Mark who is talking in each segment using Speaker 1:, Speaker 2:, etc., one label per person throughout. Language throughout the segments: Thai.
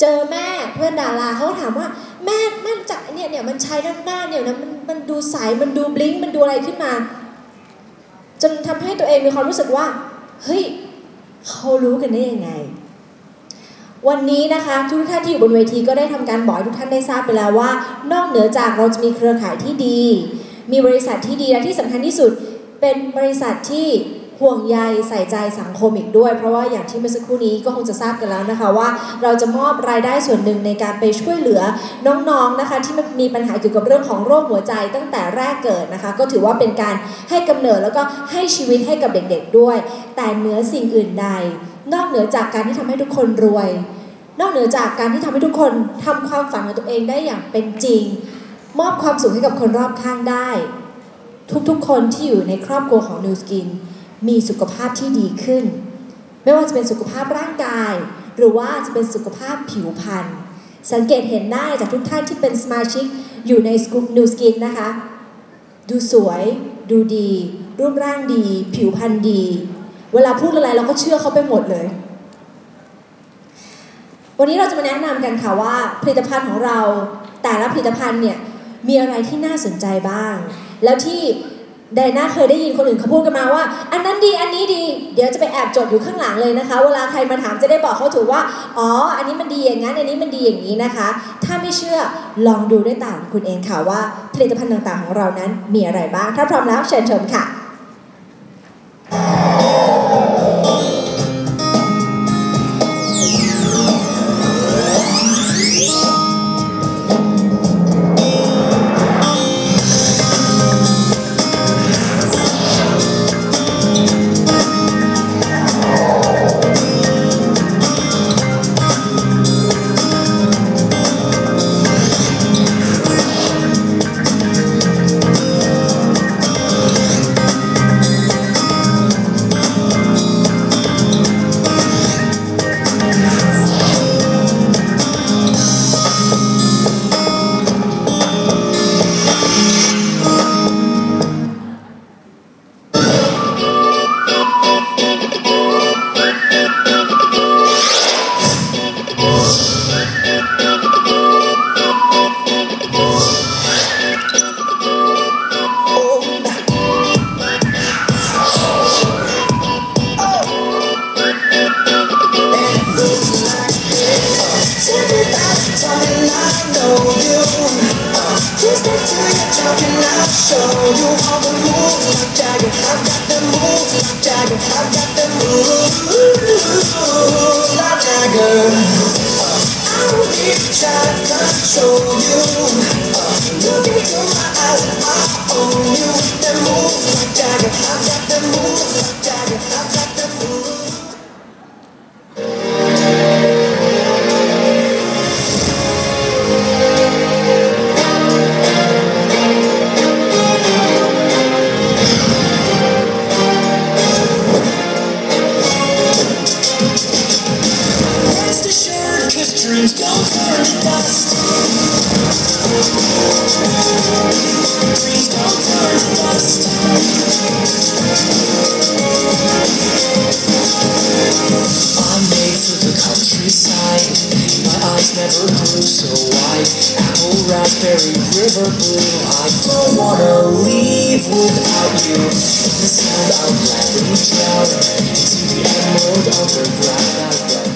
Speaker 1: เจอแม่เพื่อนดาราเขาถามว่าแม่แม่จากเนี่ยเนี่ยมันใช้ด้านหน้าเนี่ยนะมันมันดูใสมันดูบลิงมันดูอะไรขึ้นมา จนทำให้ตัวเองมีความรู้สึกว่า เฮ้ยเขารู้กันได้ยังไง วันนี้นะคะทุกท่านที่อยู่บนเวทีก็ได้ทำการบอกให้ทุกท่านได้ทราบไปแล้วว่า นอกเหนือจากเราจะมีเครือข่ายที่ดี มีบริษัทที่ดีและที่สำคัญที่สุด เป็นบริษัทที่ห่วงใยใส่ใจสังคมอีกด้วย เพราะว่าอย่างที่เมื่อสักครู่นี้ก็คงจะทราบกันแล้วนะคะว่า เราจะมอบรายได้ส่วนหนึ่งในการไปช่วยเหลือน้องๆนะคะ ที่มีปัญหาเกี่ยวกับเรื่องของโรคหัวใจตั้งแต่แรกเกิดนะคะ ก็ถือว่าเป็นการให้กำเนิดแล้วก็ให้ชีวิตให้กับเด็กๆด้วย แต่เหนือสิ่งอื่นใด นอกเหนือจากการที่ทำให้ทุกคนรวย นอกเหนือจากการที่ทำให้ทุกคนทำความฝันของตัวเองได้อย่างเป็นจริง มอบความสุขให้กับคนรอบข้างได้ ทุกๆ คนที่อยู่ในครอบครัวของ New Skin มีสุขภาพที่ดีขึ้น ไม่ว่าจะเป็นสุขภาพร่างกาย หรือว่าจะเป็นสุขภาพผิวพรรณสังเกตเห็นได้จากทุกท่านที่เป็นสมาชิกอยู่ใน New Skin นะคะ ดูสวย ดูดี รูปร่างดี ผิวพรรณดี เวลาพูดอะไรเราก็เชื่อเขาไปหมดเลย วันนี้เราจะมาแนะนำกันค่ะว่าผลิตภัณฑ์ของเราแต่ละผลิตภัณฑ์เนี่ยมีอะไรที่น่าสนใจบ้าง แล้วที่ไดน่าเคยได้ยินคนอื่นเขาพูดกันมาว่า อันนั้นดีอันนี้ดี เดี๋ยวจะไปแอบจดอยู่ข้างหลังเลยนะคะ เวลาใครมาถามจะได้บอกเขาถูกว่า อ๋อ อันนี้มันดีอย่างนั้น อันนี้มันดีอย่างนี้นะคะ ถ้าไม่เชื่อลองดูด้วยตาของคุณเองค่ะว่าผลิตภัณฑ์ต่างๆของเรานั้นมีอะไรบ้าง ถ้าพร้อมแล้วเชิญชมค่ะ
Speaker 2: you Just step to your jump and I'll show you all the moves like Jagger I've got the moves like Jagger I've got the
Speaker 3: moves like Jagger I'll be trying to control you Look into my eyes and I own you never grew so
Speaker 1: wide. Apple, raspberry, river blue. I don't wanna leave without you. The sound I'll gladly drown into the emerald underground.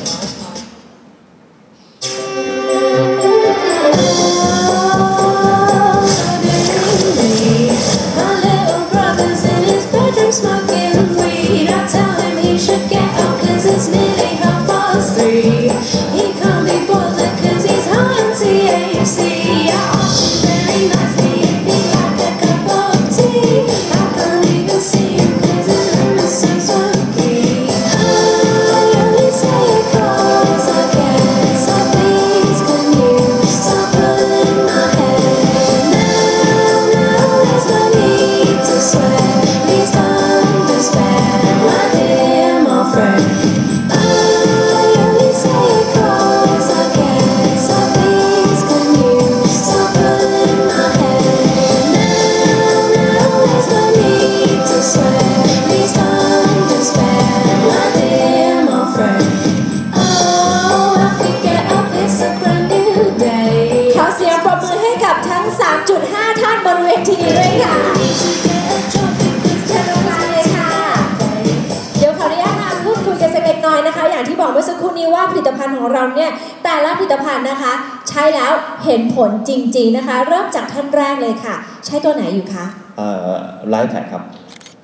Speaker 1: ของเราเนี่ยแต่ละผลิตภัณฑ์นะคะ ใช้แล้วเห็นผลจริง ๆนะคะ เริ่มจากท่านแรกเลยค่ะ ใช้ตัวไหนอยู่คะ
Speaker 4: เอ่อไลฟ์แพคครับ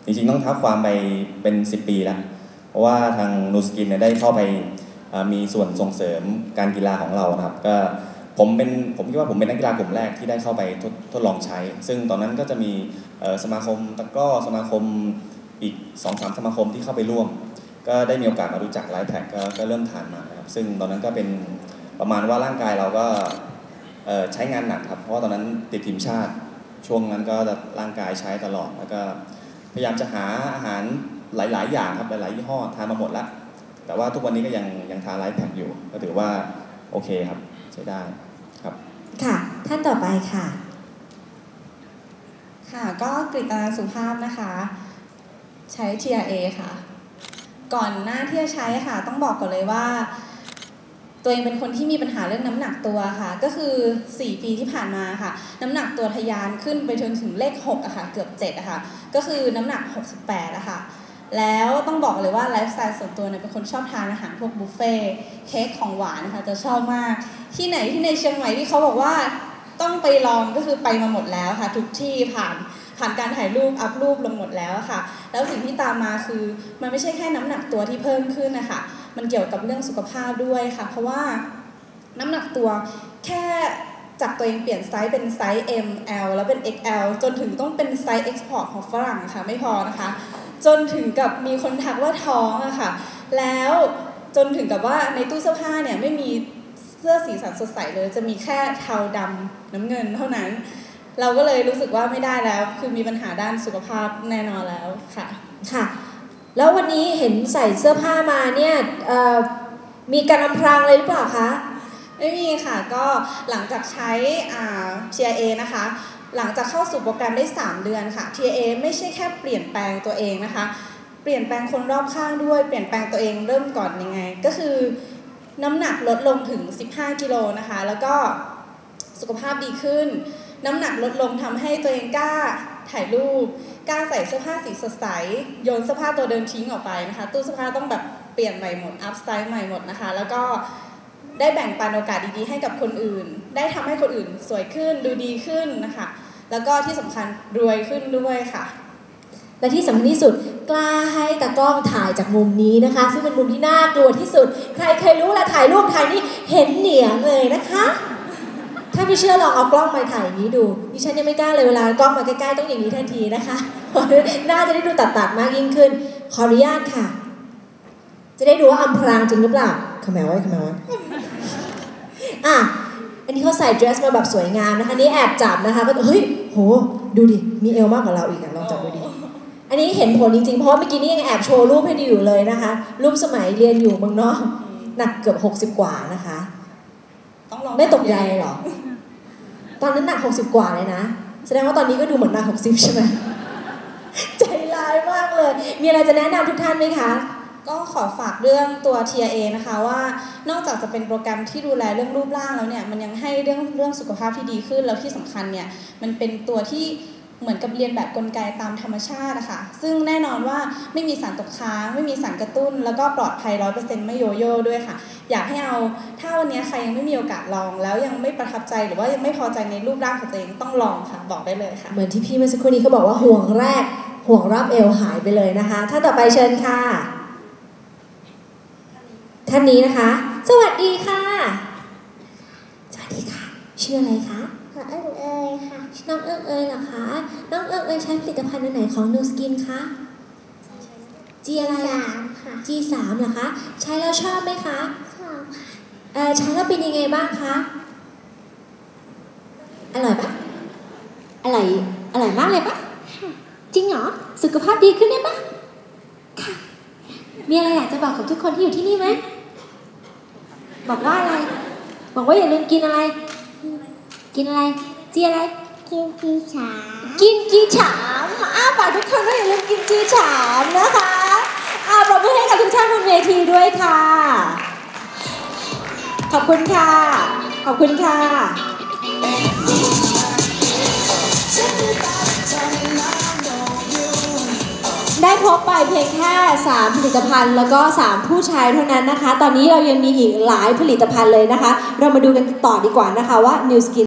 Speaker 4: จริงๆต้องท้าความไปเป็น 10 ปีแล้ว เพราะว่าทางนูสกินเนี่ยได้เข้าไปมีส่วนส่งเสริมการกีฬาของเรานะครับ ก็ผมเป็นผมคิดว่าผมเป็นนักกีฬากลุ่มแรกที่ได้เข้าไปทดทดลองใช้ ซึ่งตอนนั้นก็จะมีสมาคมตะกร้อสมาคมอีก2อสสมาคมที่เข้าไปร่วม ก็ได้มีโอกาสมารู้จักไลฟ์แพคก็ก็เริ่มทานมานะครับซึ่งตอนนั้นก็เป็นประมาณว่าร่างกายเราก็ใช้งานหนักครับเพราะตอนนั้นติดทีมชาติช่วงนั้นก็จะร่างกายใช้ตลอดแล้วก็พยายามจะหาอาหารหลาย ๆ อย่างครับหลายๆยี่ห้อทานมาหมดแล้วแต่ว่าทุกวันนี้ก็ยังยังทานไลฟ์แพคอยู่ ก็ถือว่าโอเคครับใช้ได้ครับ
Speaker 1: ค่ะ ท่านต่อไปค่ะ
Speaker 5: ค่ะก็กริตนาสุภาพนะคะ ใช้ TRA ค่ะ ก่อนหน้าที่จะใช้ค่ะ ต้องบอกก่อนเลยว่า ตัวเองเป็นคนที่มีปัญหาเรื่องน้ำหนักตัวค่ะ ก็คือ 4 ปีที่ผ่านมาค่ะ น้ำหนักตัวทะยานขึ้นไปจนถึงเลข6อะค่ะ เกือบ7อะค่ะ ก็คือน้ำหนัก 68อะค่ะแล้วต้องบอกเลยว่าไลฟ์สไตล์ส่วนตัวเนี่ยเป็นคนชอบทานอาหารพวกบุฟเฟ่ต์เค้กของหวานนะคะจะชอบมาก ที่ไหนที่ในเชียงใหม่ที่เขาบอกว่า ต้องไปลองก็คือไปมาหมดแล้วค่ะ ทุกที่ผ่านผ่านการถ่ายรูปอัพรูปลงหมดแล้วค่ะ แล้วสิ่งที่ตามมาคือมันไม่ใช่แค่น้ำหนักตัวที่เพิ่มขึ้นนะคะมันเกี่ยวกับเรื่องสุขภาพด้วยค่ะ เพราะว่าน้ำหนักตัวแค่จากตัวเองเปลี่ยนไซส์เป็นไซส์ M L แล้วเป็น XL จนถึงต้องเป็นไซส์ Export ของฝรั่งค่ะไม่พอนะคะ จนถึงกับมีคนทักว่าท้องอะค่ะ แล้วจนถึงกับว่าในตู้เสื้อผ้าเนี่ยไม่มี เสื้อสีสันสดใสเลย จะมีแค่เทาดำน้ำเงินเท่านั้น เราก็เลยรู้สึกว่าไม่ได้แล้ว คือมีปัญหาด้านสุขภาพแน่นอนแล้วค่ะ
Speaker 1: ค่ะ แล้ววันนี้เห็นใส่เสื้อผ้ามาเนี่ยมีการอำพรางอะไรหรือเปล่าคะ
Speaker 5: ไม่มีค่ะก็หลังจากใช้ TIA นะคะ หลังจากเข้าสู่โปรแกรมได้ 3 เดือนค่ะ TIA ไม่ใช่แค่เปลี่ยนแปลงตัวเองนะคะ เปลี่ยนแปลงคนรอบข้างด้วย เปลี่ยนแปลงตัวเองเริ่มก่อนยังไง ก็คือ น้ำหนักลดลงถึง 15 กิโลนะคะ แล้วก็สุขภาพดีขึ้น น้ำหนักลดลงทำให้ตัวเองกล้าถ่ายรูป กล้าใส่เสื้อผ้าสีสดใส โยนเสื้อผ้าตัวเดิมทิ้งออกไปนะคะ ตู้เสื้อผ้าต้องแบบเปลี่ยนใหม่หมด อัพสไตล์ใหม่หมดนะคะ แล้วก็ได้แบ่งปันโอกาสดีๆ ให้กับคนอื่น ได้ทำให้คนอื่นสวยขึ้น ดูดีขึ้นนะคะ แล้วก็ที่สำคัญรวยขึ้นด้วยค่ะ
Speaker 1: และที่สำคัญที่สุด กล้าให้ตากล้องถ่ายจากมุมนี้นะคะ ซึ่งเป็นมุมที่น่ากลัวที่สุด ใครเคยรู้ละถ่ายรูปถ่ายนี่เห็นเหนียงเลยนะคะ ถ้าไม่เชื่อลองเอากล้องมาถ่ายอย่างนี้ดูดิฉันยังไม่กล้าเลยเวลากล้องมาใกล้ๆต้องอย่างนี้ทันทีนะคะน่าจะได้ดูตัดๆมากยิ่งขึ้น ขออนุญาตค่ะ จะได้ดูว่าอำพรางจริงหรือเปล่าขมแมวไว้ขมแมวไว้อะอันนี้เขาใส่เดรสมาแบบสวยงามนะคะนี่แอบจับนะคะก็เฮ้ยโห ดูดิ มีเอวมากกว่าเราอีกอะลองจับ อันนี้เห็นผลจริงๆ เพราะว่าเมื่อกี้นี่ยังแอบโชว์รูปให้ดูอยู่เลยนะคะ รูปสมัยเรียนอยู่เมืองนอกหนักเกือบ 60 กว่านะคะ
Speaker 5: ต้องลอง
Speaker 1: ไม่ตกใจเหรอ ตอนนั้นหนัก 60 กว่าเลยนะ แสดงว่าตอนนี้ก็ดูเหมือนหนัก 60 ใช่ไหมใจร้ายมากเลย มีอะไรจะแนะนำทุกท่านไหมคะ
Speaker 5: ก็ขอฝากเรื่องตัว TIA นะคะว่านอกจากจะเป็นโปรแกรมที่ดูแลเรื่องรูปร่างแล้วเนี่ยมันยังให้เรื่องเรื่องสุขภาพที่ดีขึ้นแล้วที่สำคัญเนี่ยมันเป็นตัวที่ เหมือนกับเรียนแบบกลไกตามธรรมชาติอะคะซึ่งแน่นอนว่าไม่มีสารตกค้าง ไม่มีสารกระตุ้น แล้วก็ปลอดภัยร้อยเปอร์เซ็นต์ไม่โยโย่ด้วยค่ะ อยากให้เอาถ้าวันนี้ใครยังไม่มีโอกาสลอง แล้วยังไม่ประทับใจหรือว่ายังไม่พอใจในรูปร่างของตัวเองต้องลองค่ะ บอกได้เลยค่ะ
Speaker 1: เหมือนที่พี่เมื่อสักครู่นี้เขาบอกว่าห่วงแรก ห่วงรอบเอวหายไปเลยนะคะถ้านต่อไปเชิญค่ะ ท่านนี้นะคะ สวัสดีค่ะ สวัสดีค่ะ ชื่ออะไรคะ
Speaker 6: ขอเอิงเอยค่ะ
Speaker 1: น้องเอิงเอยเหรอคะ น้องเอิงเอยใช้ผลิตภัณฑ์อันไหนของ New Skin คะ G อะไร
Speaker 6: สามค่ะ
Speaker 1: G สามเหรอคะ ใช้แล้วชอบไหมคะ
Speaker 6: สองค่ะ
Speaker 1: เออใช้แล้วเป็นยังไงบ้างคะ อร่อยปะอร่อย อร่อยมากเลยปะจริงเหรอ สุขภาพดีขึ้นไหมปะค่ะ มีอะไรอยากจะบอกกับทุกคนที่อยู่ที่นี่ไหม บอกว่าอะไร บอกว่าอย่าลืมกินอะไร กินอะไรจีอะไร
Speaker 6: กินพีสาม
Speaker 1: กินจีฉามอ้าฝากทุกคนว่าอย่าลืมกินจีฉามนะคะอ่าปรบมือให้กับทุกท่านบนเวทีด้วยค่ะ ขอบคุณค่ะ ขอบคุณค่ะ
Speaker 2: Tell me about it, tell me now I know you.
Speaker 1: ได้พบไปเพียงแค่ 3 ผลิตภัณฑ์แล้วก็ 3 ผู้ชายเท่านั้นนะคะ ตอนนี้เรายังมีอีกหลายผลิตภัณฑ์เลยนะคะ เรามาดูกันต่อดีกว่านะคะว่า New Skin